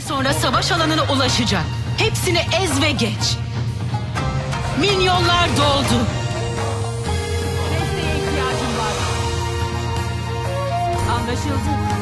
sonra savaş alanına ulaşacak. Hepsini ez ve geç. Minyonlar doldu. Desteğe ihtiyacım var. Anlaşıldı.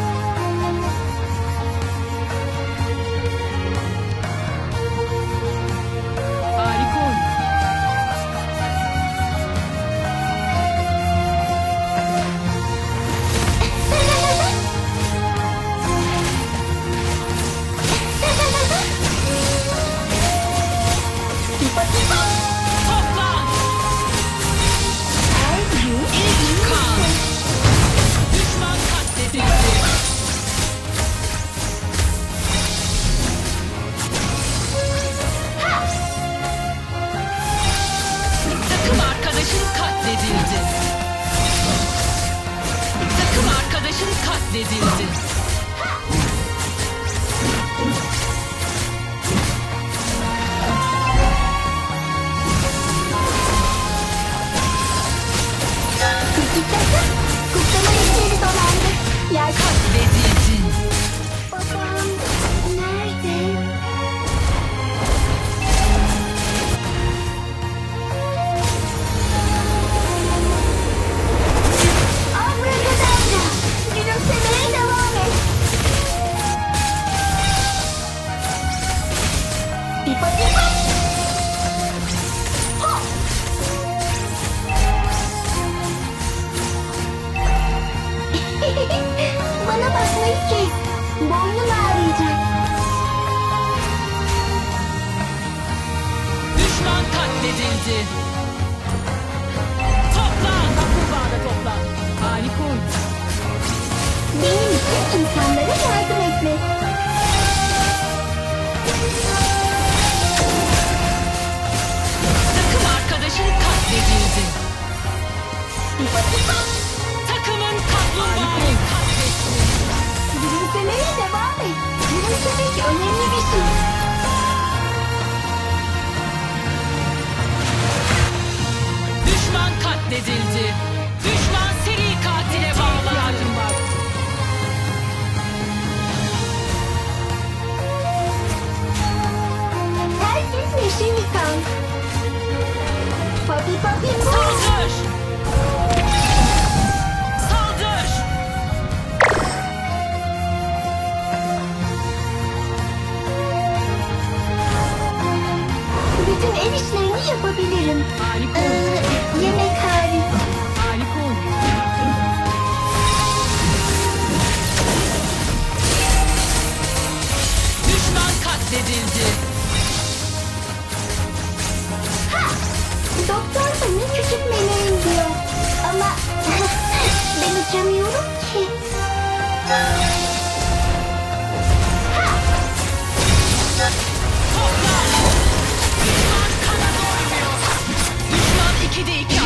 Papi papi Saldır! Saldır! Bütün ev işlerini yapabilirim. Ee, yemek hariç. Harika Düşman katledildi. Kaçamıyorum ki. Düşman 2'de 2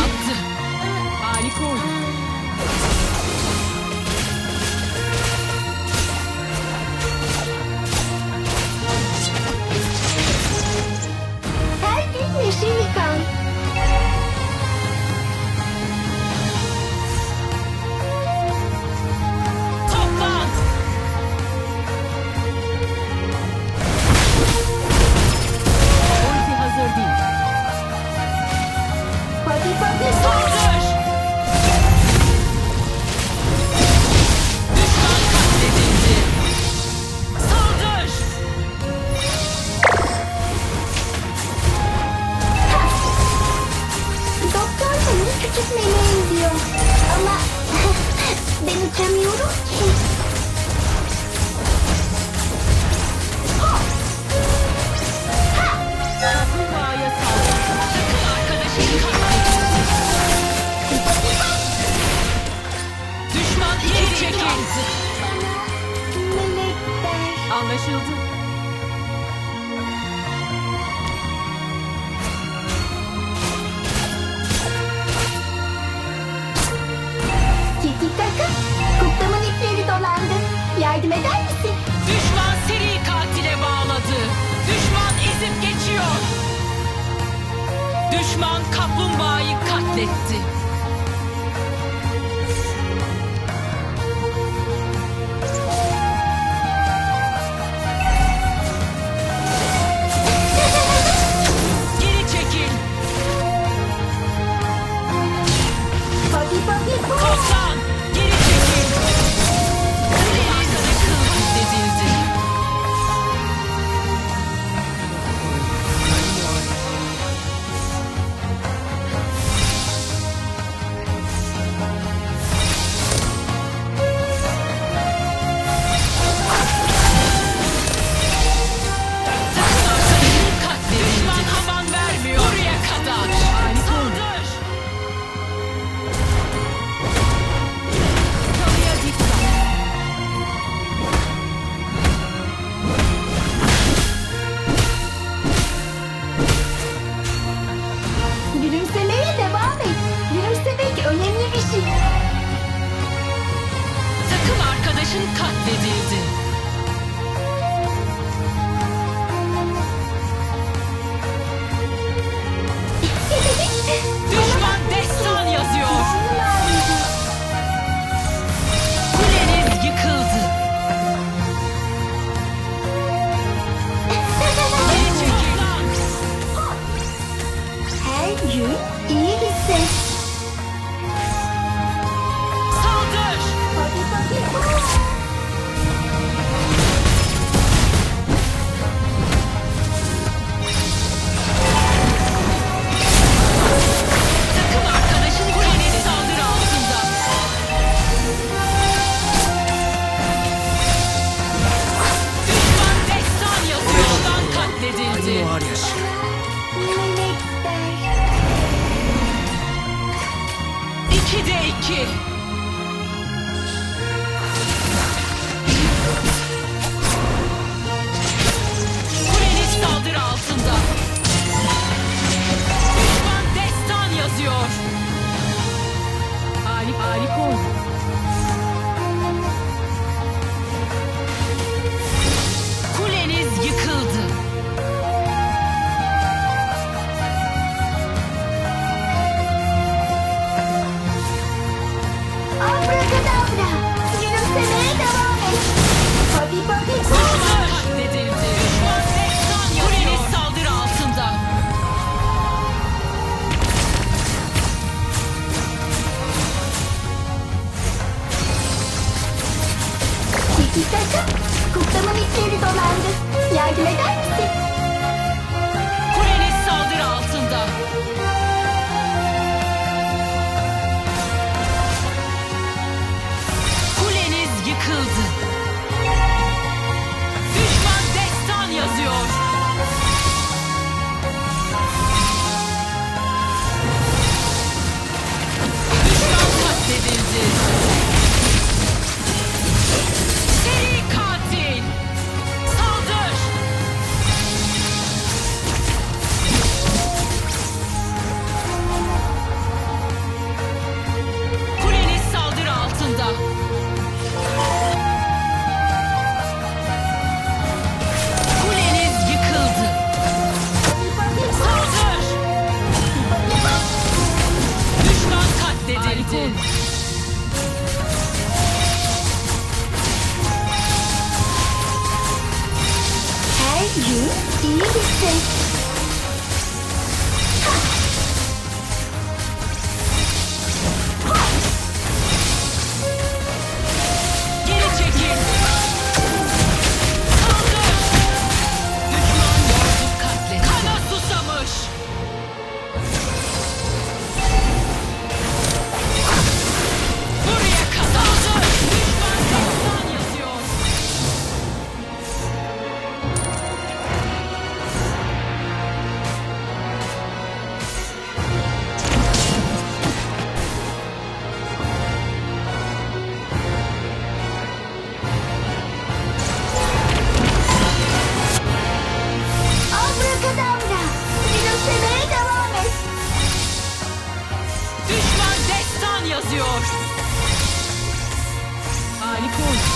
Harika oldu.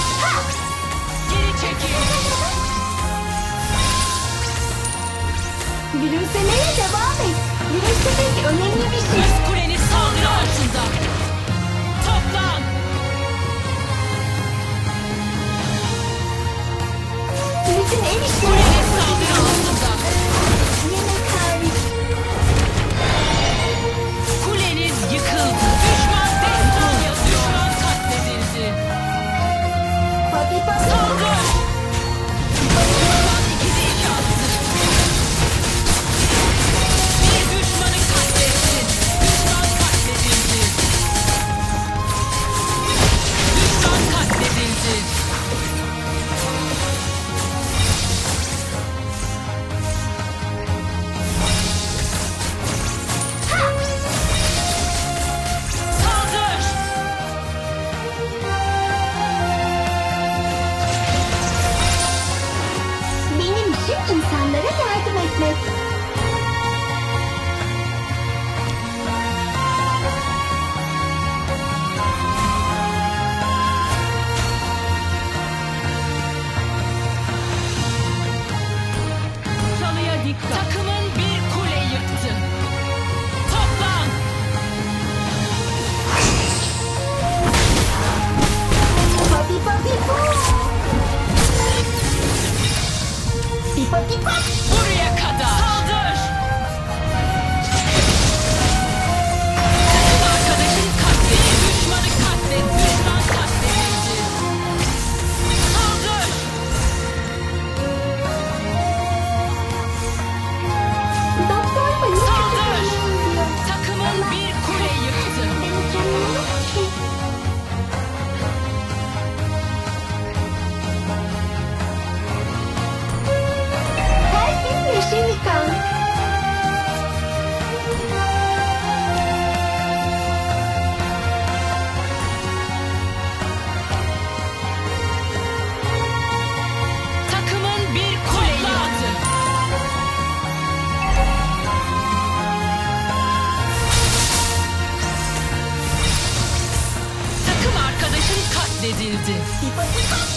Geri çekil. Gülümsemeye devam et. Gülümsemek önemli bir şey. Kız kulenin saldırı altında. Toplan. Bütün en işleri... Tuck people.